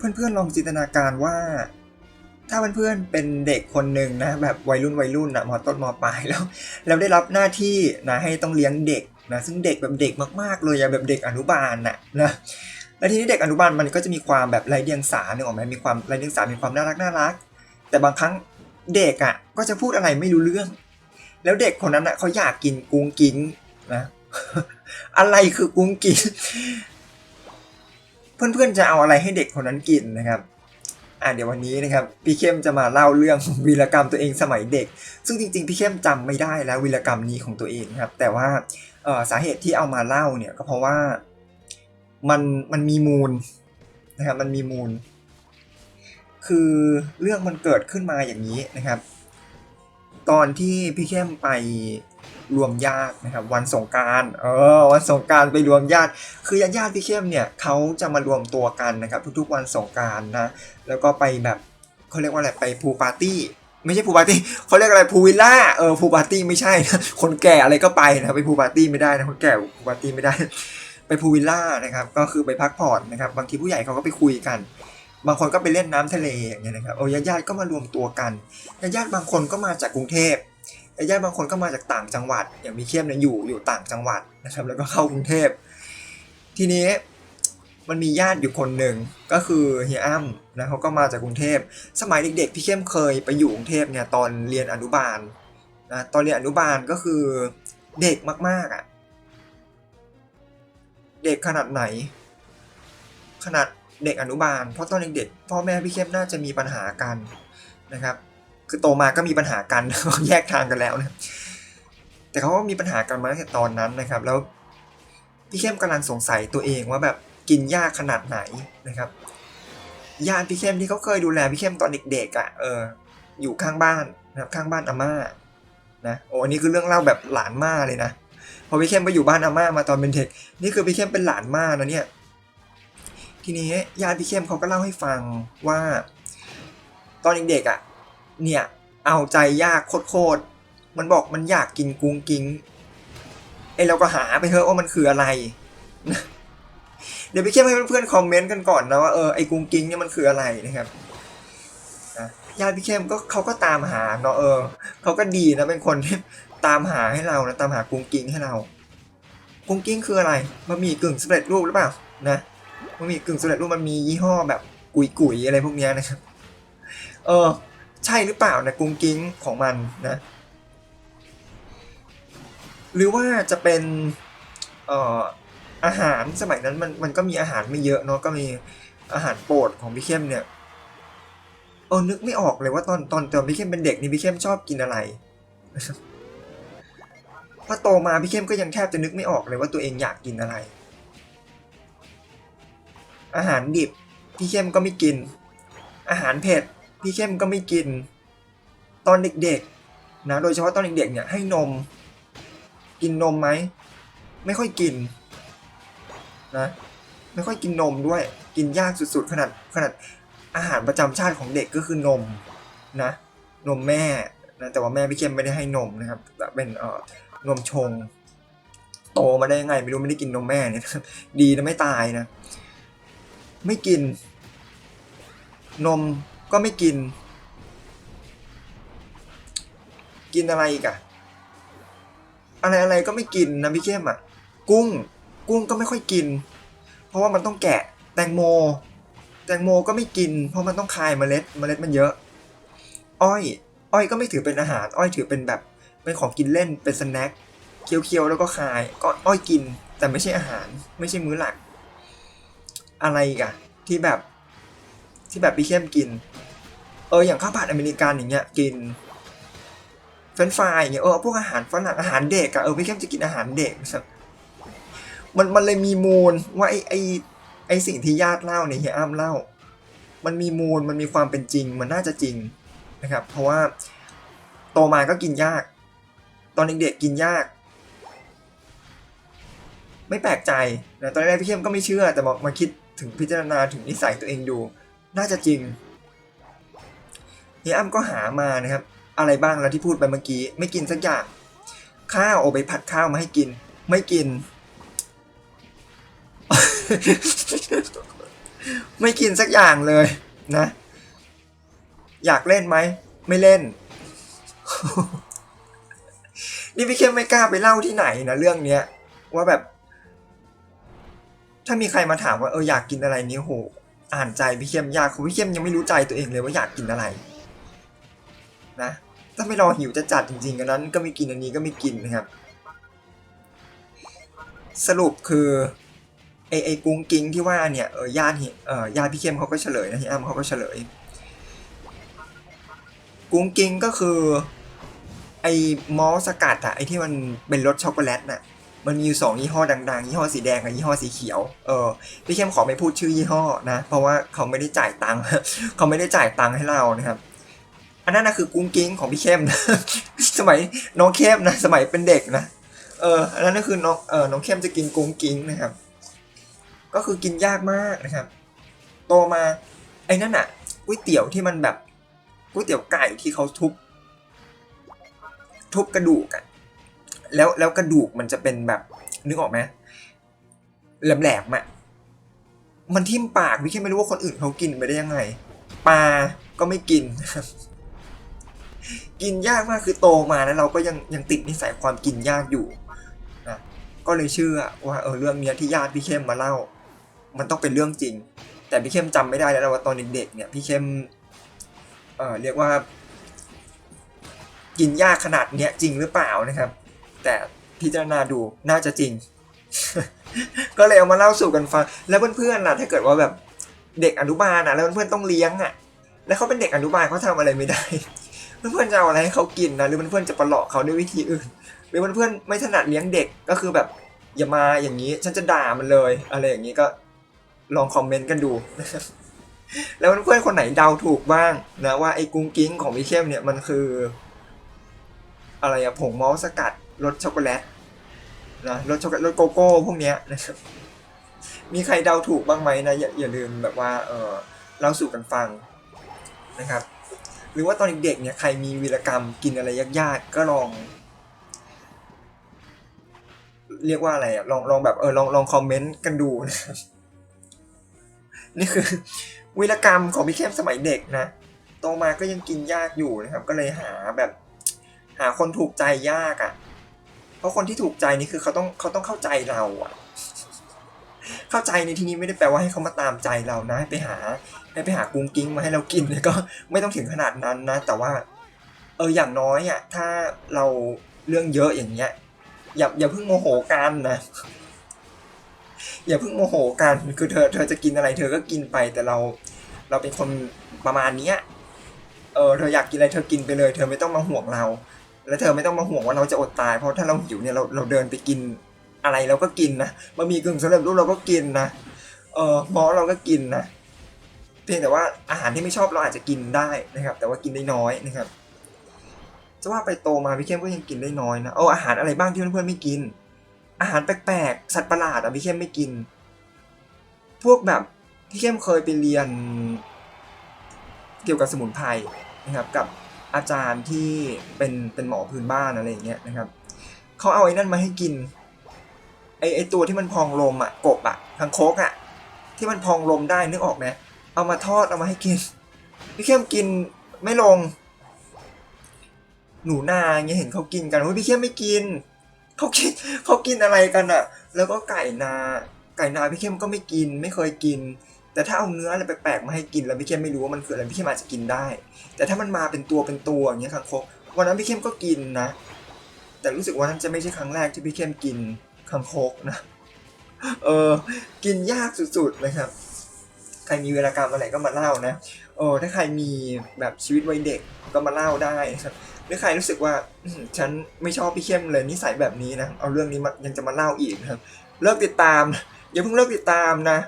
เพื่อนๆลองจินตนาการว่า ถ้าเพื่อนๆเป็นเด็กคนหนึ่งนะแบบวัยรุ่นวัยรุ่นอะมอต้นมอปลายแล้วแล้วได้รับหน้าที่นะให้ต้องเลี้ยงเด็กนะซึ่งเด็กแบบเด็กมากๆเลยอะแบบเด็กอนุบาลน่ะนะแล้วทีนี้เด็กอนุบาลมันก็จะมีความแบบไร้เดียงสาเนกออกไหมมีความไร้เดียงสา มีความน่ารักน่ารัก แต่บางครั้งเด็กอะก็จะพูดอะไรไม่รู้เรื่อง แล้วเด็กคนนั้นอะเขาอยากกินกุ้งกิ้งนะ อะไรคือกุ้งกิ้ง เพื่อนๆจะเอาอะไรให้เด็กคนนั้นกินนะครับอ่าเดี๋ยววันนี้นะครับพี่เข้มจะมาเล่าเรื่องวีรกรรมตัวเองสมัยเด็ก ซึ่งจริงๆพี่เข้มจำไม่ได้แล้ววีรกรรมนี้ของตัวเองครับ แต่ว่าเอ่อสาเหตุที่เอามาเล่าเนี่ยก็เพราะว่ามันมันมีมูลนะครับมันมีมูล คือเรื่องมันเกิดขึ้นมาอย่างนี้นะครับ ตอนที่พี่เข้มไป รวมญาตินะครับวันสงการเออวันสงการไปรวมญาติ คือญาติญาติพี่เข้มเนี่ยเขาจะมารวมตัวกันนะครับทุกๆวันสงการนะแล้วก็ไปแบบเขาเรียกว่าอะไรไปพูปาร์ตี้ไม่ใช่พูปาร์ตี้เขาเรียกอะไรพูวิลล่าเออพูปาร์ตี้ไม่ใช่นะคนแก่อะไรก็ไปนะไปพูปาร์ตี้ไม่ได้นะคนแก่พูปาร์ตี้ไม่ได้ ไปพูวิลล่านะครับก็คือไปพักผ่อนนะครับบางทีผู้ใหญ่เขาก็ไปคุยกันบางคนก็ไปเล่นน้ำทะเลอย่างเงี้ยนะครับโอ้ญาติญาติก็มารวมตัวกันญาติญาติบางคนก็มาจากกรุงเทพ ญาติญาติบางคนก็มาจากต่างจังหวัด อย่างมีเข้มเนี่ยอยู่อยู่ต่างจังหวัดนะครับ แล้วก็เข้ากรุงเทพ ทีนี้มันมีญาติอยู่คนหนึ่งก็คือเฮียอ้ำนะเขาก็มาจากกรุงเทพ สมัยเด็กๆพี่เข้มเคยไปอยู่กรุงเทพเนี่ยตอนเรียนอนุบาลนะตอนเรียนอนุบาลก็คือเด็กมากๆอะเด็กขนาดไหน ขนาดเด็กอนุบาล เพราะตอนเด็กๆพ่อแม่พี่เข้มน่าจะมีปัญหากันนะครับ คือโตมาก็มีปัญหากันแยกทางกันแล้วนะแต่เขาก็มีปัญหากันมาตั้งแต่ตอนนั้นนะครับ แล้วพี่เข้มกำลังสงสัยตัวเองว่าแบบกินยากขนาดไหนนะครับญาติพี่เข้มที่เขาเคยดูแลพี่เข้มตอนเด็กๆอะเอออยู่ข้างบ้านนะครับข้างบ้านอาม่านะโอ้อันนี้คือเรื่องเล่าแบบหลานม่าเลยนะพอพี่เข้มไปอยู่บ้านอาม่ามาตอนเป็นเด็กนี่คือพี่เข้มเป็นหลานม่านะเนี่ยทีนี้ญาติพี่เข้มเขาก็เล่าให้ฟังว่า ตอนเด็กๆอะ เนี่ยเอาใจยากโคตรๆมันบอกมันอยากกินกุ้งกิ้งไอเราก็หาไปเถอะว่ามันคืออะไร เดี๋ยวพี่เข้มให้เพื่อนๆคอมเมนต์กันก่อนนะว่าเออไอกุ้งกิ้งเนี่ยมันคืออะไรนะครับนะญาติพี่เข้มก็เขาก็ตามหาเนาะเออเขาก็ดีนะเป็นคนที่ตามหาให้เรานะตามหากุ้งกิ้งให้เรากุ้งกิ้งคืออะไรบะหมี่กึ่งสำเร็จรูปหรือเปล่านะบะหมี่กึ่งสำเร็จรูปมันมียี่ห้อแบบกุยกุยๆอะไรพวกเนี้ยนะครับ เออ ช่หรือเปล่านะกุ้งกิ้งของมันนะ หรือว่าจะเป็นเอ่ออาหารสมัยนั้นมันมันก็มีอาหารไม่เยอะเนาะก็มีอาหารโปรดของพี่เข้มเนี่ยเออนึกไม่ออกเลยว่าตอนตอนตอนพี่เข้มเป็นเด็กนี่พี่เข้มชอบกินอะไรพอโตมาพี่เข้มก็ยังแทบจะนึกไม่ออกเลยว่าตัวเองอยากกินอะไร อาหารดิบพี่เข้มก็ไม่กิน อาหารเผ็ด พี่เข้มก็ไม่กิน ตอนเด็กๆนะโดยเฉพาะตอนเด็กๆเนี่ยให้นม กินนมไหม ไม่ค่อยกินนะไม่ค่อยกินนมด้วยกินยากสุดๆ ขนาดขนาดอาหารประจำชาติของเด็กก็คือนมนะ นมแม่นะแต่ว่าแม่พี่เข้มไม่ได้ให้นมนะครับเป็นเอ่อนมชง โตมาได้ยังไงไม่รู้ไม่ได้กินนมแม่เนี่ยดีนะไม่ตายนะ ไม่กิน นม ก็ไม่กิน กินอะไรอีกอะอะไรอะไรก็ไม่กินนะพี่เข้มอะกุ้ง กุ้งก็ไม่ค่อยกิน เพราะว่ามันต้องแกะแตงโม แตงโมก็ไม่กิน เพราะมันต้องคายเมล็ดเมล็ดมันเยอะ อ้อย อ้อยก็ไม่ถือเป็นอาหาร อ้อยถือเป็นแบบเป็นของกินเล่นเป็นสแน็คเคี้ยวๆแล้วก็คายก็อ้อยกิน แต่ไม่ใช่อาหาร ไม่ใช่มื้อหลัก อะไรอีกอะที่แบบ ที่แบบพี่เข้มกิน เอออย่างข้าวผัดอเมริกันอย่างเงี้ยกินเฟรนช์ฟรายอย่างเงี้ยเออพวกอาหารฝรั่งอาหารเด็กอะเออพี่เข้มจะกินอาหารเด็กนะครับมันมันเลยมีมูลว่าไอไอไอสิ่งที่ญาติเล่าเนี่ยเฮียอ้ำเล่า มันมีมูลมันมีความเป็นจริง มันน่าจะจริงนะครับ เพราะว่าโตมาก็กินยาก ตอนเด็กๆกินยาก ไม่แปลกใจนะตอนแรกพี่เข้มก็ไม่เชื่อแต่มามาคิดถึงพิจารณาถึงนิสัยตัวเองดู น่าจะจริงเฮียอ้ำก็หามานะครับ อะไรบ้างแล้วที่พูดไปเมื่อกี้ ไม่กินสักอย่างข้าวเอาไปผัดข้าวมาให้กิน ไม่กิน ไม่กินสักอย่างเลยนะ อยากเล่นไหม ไม่เล่น นี่พี่เข้มไม่กล้าไปเล่าที่ไหนนะเรื่องเนี้ย ว่าแบบ ถ้ามีใครมาถามว่าเอออยากกินอะไรนี่โห อ่านใจพี่เข้มยากคือพี่เข้มยังไม่รู้ใจตัวเองเลยว่าอยากกินอะไร นะถ้าไม่รอหิวจะจัดจริงๆกันนั้น ก็ไม่กินอันนี้ก็ไม่กินนะครับ สรุปคือไอไอกุ้งกิ้งที่ว่าเนี่ยเออญาติเออญาติพี่เข้มเขาก็เฉลยนะที่อ้ำเขาก็เฉลย กุ้งกิ้งก็คือ ไอมอลสกัดอะไอที่มันเป็นรสช็อกโกแลตน่ะ มันมีอยู่สองยี่ห้อดังๆยี่ห้อสีแดงกับยี่ห้อสีเขียว เออพี่เข้มขอไม่พูดชื่อยี่ห้อนะ เพราะว่าเขาไม่ได้จ่ายตังค์เขาไม่ได้จ่ายตังค์ให้เรานะครับ อันนั้นนะคือกุ้งกิ้งของพี่เข้มนะสมัยน้องเข้มนะสมัยเป็นเด็กนะเอออันนั้นก็คือน้องเออน้องเข้มจะกินกุ้งกิ้งนะครับ ก็คือกินยากมากนะครับ โตมาไอ้นั่นอะก๋วยเตี๋ยวที่มันแบบก๋วยเตี๋ยวไก่ที่เขาทุบทุบกระดูกอะ แล้วแล้วกระดูกมันจะเป็นแบบนึกออกไหมแหลมๆอะมันทิ่มปากพี่แค่ไม่รู้ว่าคนอื่นเขากินไปได้ยังไง ปลาก็ไม่กิน กินยากมากคือโตมาแล้วเราก็ยังยังติดนิสัยความกินยากอยู่นะก็เลยเชื่อว่าเออเรื่องเนี้ยที่ญาติพี่เข้มมาเล่า มันต้องเป็นเรื่องจริง แต่พี่เข้มจำไม่ได้แล้วว่าตอนเด็กๆเนี่ยพี่เข้มเออเรียกว่า กินยากขนาดเนี้ยจริงหรือเปล่านะครับ แต่พิจารณาดูน่าจะจริง ก็เลยเอามาเล่าสู่กันฟัง แล้วเพื่อนๆล่ะถ้าเกิดว่าแบบเด็กอนุบาลอะแล้วเพื่อนๆต้องเลี้ยงอะ แล้วเขาเป็นเด็กอนุบาลเขาทำอะไรไม่ได้เพื่อนๆจะเอาอะไรให้เขากินนะหรือเพื่อนๆจะประหลอกเขาด้วยวิธีอื่นหรือเพื่อนๆไม่ถนัดเลี้ยงเด็กก็คือแบบอย่ามาอย่างนี้ฉันจะด่ามันเลย อะไรอย่างนี้ก็ลองคอมเมนต์กันดู แล้วเพื่อนๆคนไหนเดาถูกบ้างนะว่าไอ้กุ้งกิ้งของพี่เข้มเนี่ยมันคือ อะไรอะผงมอลสกัด รสช็อกโกแลตนะรสช็อกโกแลตรสโกโก้พวกเนี้ยนะครับมีใครเดาถูกบ้างไหมนะอย่าอย่าลืมแบบว่าเออเล่าสู่กันฟังนะครับ หรือว่าตอนเด็กๆเนี่ยใครมีวีรกรรมกินอะไรยากๆก็ลอง เรียกว่าอะไรอะลองลองแบบเออลองลองคอมเมนต์กันดูนะครับนี่คือวีรกรรมของพี่เข้มสมัยเด็กนะโตมาก็ยังกินยากอยู่นะครับ ก็เลยหาแบบ หาคนถูกใจยากอะ่ะ เพราะคนที่ถูกใจนี่คือเขาต้องเขาต้องเข้าใจเราอะเข้าใจในที่นี้ไม่ได้แปลว่าให้เขามาตามใจเรานะให้ไปหาให้ไปหากุ้งกิ้งมาให้เรากินเนี่ยก็ไม่ต้องถึงขนาดนั้นนะ แต่ว่า เอออย่างน้อยอะถ้าเราเรื่องเยอะอย่างเงี้ยอย่าอย่าเพิ่งโมโหกันนะอย่าเพิ่งโมโหกันคือเธอเธอจะกินอะไร เธอก็กินไปแต่เรา เราเป็นคนประมาณเนี้ยเออเธออยากกินอะไรเธอกินไปเลย เธอไม่ต้องมาห่วงเรา แล้วเธอไม่ต้องมาห่วงว่าเราจะอดตาย เพราะถ้าเราหิวเนี่ยเราเราเดินไปกินอะไรเราก็กินนะบะหมี่กึ่งสำเร็จรูปเราก็กินนะเออหมอเราก็กินนะเพียงแต่ว่าอาหารที่ไม่ชอบเราอาจจะกินได้นะครับ แต่ว่ากินได้น้อยนะครับจะว่าไปโตมาพี่เข้มก็ยังกินได้น้อยนะเอาอาหารอะไรบ้างที่เพื่อนๆไม่กิน อาหารแปลกๆสัตว์ประหลาดอะพี่เข้มไม่กิน พวกแบบพี่เข้มเคยไปเรียน เกี่ยวกับสมุนไพรนะครับกับ อาจารย์ที่เป็นเป็นหมอพื้นบ้านอะไรอย่างเงี้ยนะครับเขาเอาไอ้นั่นมาให้กินไอไอตัวที่มันพองลมอะกบอะทางโคกอะ ที่มันพองลมได้นึกออกไหมเอามาทอดเอามาให้กินพี่เข้มกินไม่ลง หนูนาเงี้ยเห็นเขากินกันพี่เข้มไม่กินเขากินเขากินอะไรกันอะ แล้วก็ไก่นา ไก่นาพี่เข้มก็ไม่กิน ไม่เคยกิน แต่ถ้าเอาเนื้ออะไรแปลกๆมาให้กินแล้วพี่เข้มไม่รู้ว่ามันคืออะไรพี่เข้มอาจจะกินได้ แต่ถ้ามันมาเป็นตัวเป็นตัวอย่างเงี้ยคางคกวันนั้นพี่เข้มก็กินนะ แต่รู้สึกว่านั้นจะไม่ใช่ครั้งแรกที่พี่เข้มกินคางคกนะเออกินยากสุดๆนะครับใครมีเวลากรรมอะไรก็มาเล่านะเออถ้าใครมีแบบชีวิตวัยเด็กก็มาเล่าได้ครับหรือใครรู้สึกว่าฉันไม่ชอบพี่เข้มเลยนิสัยแบบนี้นะเอาเรื่องนี้มายังจะมาเล่าอีกนะครับ เลิกติดตามอย่าเพิ่งเลิกติดตามนะ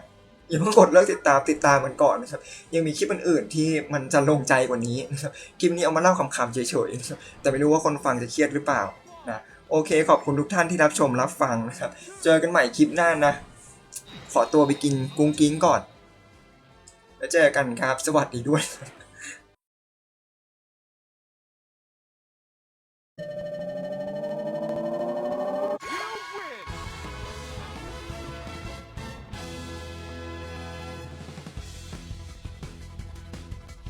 อย่าเพิ่งกดเลิกติดตามติดตามมันก่อนนะครับ ยังมีคลิปอื่นๆที่มันจะลงใจกว่านี้นะครับคลิปนี้เอามาเล่าขำๆเฉยๆนะครับแต่ไม่รู้ว่าคนฟังจะเครียดหรือเปล่านะโอเคขอบคุณทุกท่านที่รับชมรับฟังนะครับ เจอกันใหม่คลิปหน้านะ ขอตัวไปกินกุ้งกิ้งก่อน แล้วเจอกันครับ สวัสดีด้วย